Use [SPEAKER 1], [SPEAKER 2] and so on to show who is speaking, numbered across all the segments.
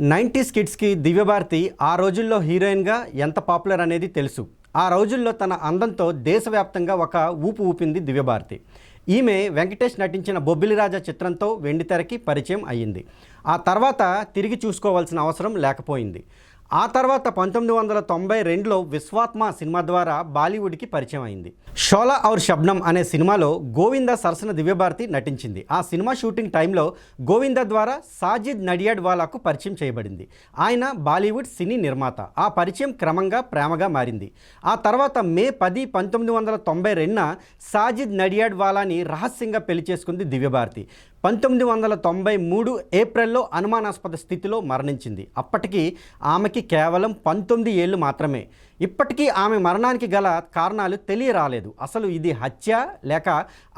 [SPEAKER 1] Nineties కిడ్స్కి దివ్యభారతి ఆ రోజుల్లో హీరోయిన్గా ఎంత పాపులర్ అనేది తెలుసు. ఆ రోజుల్లో తన అందంతో దేశవ్యాప్తంగా ఒక ఊపు ఊపింది దివ్యభారతి. ఈమె వెంకటేష్ నటించిన బొబ్బిలిరాజా చిత్రంతో వెండితెరకి పరిచయం అయ్యింది. ఆ తర్వాత తిరిగి చూసుకోవాల్సిన అవసరం లేకపోయింది. ఆ తర్వాత పంతొమ్మిది వందల తొంభై రెండులో విశ్వాత్మ సినిమా ద్వారా బాలీవుడ్కి పరిచయం అయింది. షోలా ఔర్ శబ్నం అనే సినిమాలో గోవింద సరసన దివ్యభారతి నటించింది. ఆ సినిమా షూటింగ్ టైంలో గోవింద ద్వారా సాజిద్ నడియాడ్ వాలాకు పరిచయం చేయబడింది. ఆయన బాలీవుడ్ సినీ నిర్మాత. ఆ పరిచయం క్రమంగా ప్రేమగా మారింది. ఆ తర్వాత మే పది పంతొమ్మిది వందల తొంభై రెండున సాజిద్ నడియాడ్ వాలాని రహస్యంగా పెళ్ళి చేసుకుంది దివ్యభారతి. పంతొమ్మిది వందల తొంభై మూడు ఏప్రిల్లో అనుమానాస్పద స్థితిలో మరణించింది. అప్పటికి ఆమెకి కేవలం పంతొమ్మిది ఏళ్ళు మాత్రమే. ఇప్పటికీ ఆమె మరణానికి గల కారణాలు తెలియరాలేదు. అసలు ఇది హత్య లేక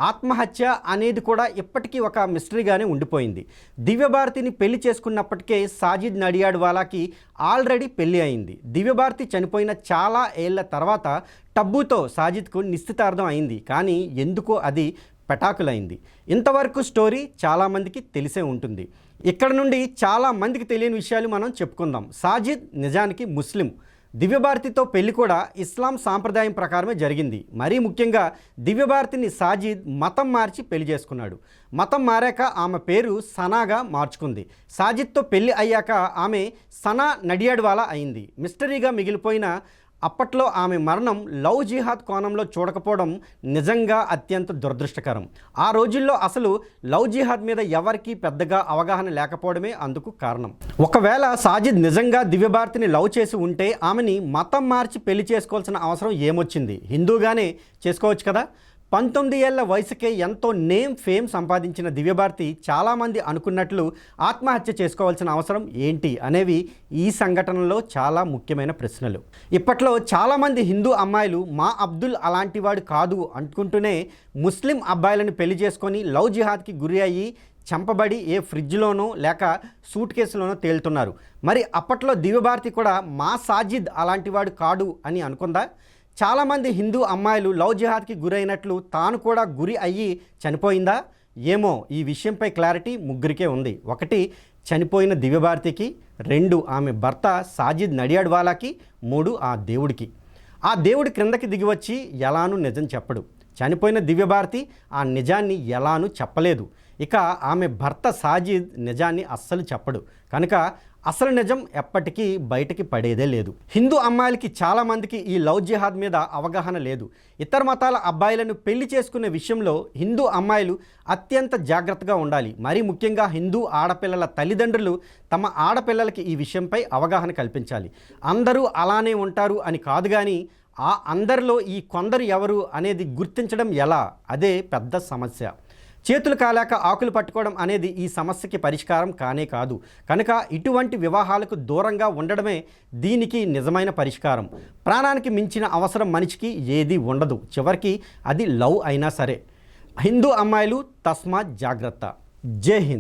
[SPEAKER 1] ఆత్మహత్య అనేది కూడా ఇప్పటికీ ఒక మిస్టరీగానే ఉండిపోయింది. దివ్యభారతిని పెళ్ళి చేసుకున్నప్పటికే సాజిద్ నడియాడ్ వాలాకి ఆల్రెడీ పెళ్ళి అయింది. దివ్యభారతి చనిపోయిన చాలా ఏళ్ళ తర్వాత టబ్బుతో సాజిద్కు నిశ్చితార్థం అయింది. కానీ ఎందుకో అది పెటాకులైంది ఇంతవరకు స్టోరీ చాలామందికి తెలిసే ఉంటుంది. ఇక్కడ నుండి చాలా మందికి తెలియని విషయాలు మనం చెప్పుకుందాం. సాజిద్ నిజానికి ముస్లిం. దివ్యభారతితో పెళ్ళి కూడా ఇస్లాం సాంప్రదాయం ప్రకారమే జరిగింది. మరీ ముఖ్యంగా దివ్యభారతిని సాజిద్ మతం మార్చి పెళ్ళి చేసుకున్నాడు. మతం మారాక ఆమె పేరు సనాగా మార్చుకుంది. సాజిద్తో పెళ్ళి అయ్యాక ఆమె సనా నడియాడ్వాలా అయింది. మిస్టరీగా మిగిలిపోయిన అప్పట్లో ఆమె మరణం లవ్ జిహాద్ కోణంలో చూడకపోవడం నిజంగా అత్యంత దురదృష్టకరం. ఆ రోజుల్లో అసలు లవ్ జిహాద్ మీద ఎవరికీ పెద్దగా అవగాహన లేకపోవడమే అందుకు కారణం. ఒకవేళ సాజిద్ నిజంగా దివ్యభారతిని లవ్ చేసి ఉంటే ఆమెని మతం మార్చి పెళ్ళి చేసుకోవాల్సిన అవసరం ఏమొచ్చింది? హిందూగానే చేసుకోవచ్చు కదా? పంతొమ్మిది ఏళ్ళ వయసుకే ఎంతో నేమ్ ఫేమ్ సంపాదించిన దివ్యభారతి చాలామంది అనుకున్నట్లు ఆత్మహత్య చేసుకోవాల్సిన అవసరం ఏంటి అనేవి ఈ సంఘటనలో చాలా ముఖ్యమైన ప్రశ్నలు. ఇప్పట్లో చాలామంది హిందూ అమ్మాయిలు మా అబ్దుల్ అలాంటివాడు కాదు అనుకుంటూనే ముస్లిం అబ్బాయిలను పెళ్ళి చేసుకొని లవ్ జిహాద్కి గురి అయ్యి చంపబడి ఏ ఫ్రిడ్జ్లోనో లేక సూట్ కేసులోనో తేలుతున్నారు. మరి అప్పట్లో దివ్యభారతి కూడా మా సాజిద్ అలాంటివాడు కాడు అని అనుకుందా? చాలామంది హిందూ అమ్మాయిలు లవ్ జిహాద్కి గురైనట్లు తాను కూడా గురి అయ్యి చనిపోయిందా? ఏమో ఈ విషయంపై క్లారిటీ ముగ్గురికే ఉంది. ఒకటి చనిపోయిన దివ్యభారతికి. రెండు ఆమె భర్త సాజిద్ నడియాడ్వాలాకి మూడు ఆ దేవుడికి. ఆ దేవుడి క్రిందకి దిగివచ్చి ఎలానూ నిజం చెప్పడు. చనిపోయిన దివ్యభారతి ఆ నిజాన్ని ఎలానూ చెప్పలేదు. ఇక ఆమె భర్త సాజిద్ నిజాన్ని అస్సలు చెప్పడు. కనుక అసలు నిజం ఎప్పటికీ బయటికి పడేదే లేదు. హిందూ అమ్మాయిలకి చాలామందికి ఈ లవ్ జిహాద్ మీద అవగాహన లేదు. ఇతర మతాల అబ్బాయిలను పెళ్ళి చేసుకునే విషయంలో హిందూ అమ్మాయిలు అత్యంత జాగ్రత్తగా ఉండాలి. మరీ ముఖ్యంగా హిందూ ఆడపిల్లల తల్లిదండ్రులు తమ ఆడపిల్లలకి ఈ విషయంపై అవగాహన కల్పించాలి. అందరూ అలానే ఉంటారు అని కాదు కానీ ఆ అందరిలో ఈ కొందరు ఎవరు అనేది గుర్తించడం ఎలా? అదే పెద్ద సమస్య. చేతులు కాలాక ఆకులు పట్టుకోవడం అనేది ఈ సమస్యకి పరిష్కారం కానే కాదు. కనుక ఇటువంటి వివాహాలకు దూరంగా ఉండడమే దీనికి నిజమైన పరిష్కారం. ప్రాణానికి మించిన అవసరం మనిషికి ఏది ఉండదు. చివరికి అది లవ్ అయినా సరే. హిందూ అమ్మాయిలు తస్మాత్ జాగ్రత్త. జై హింద్.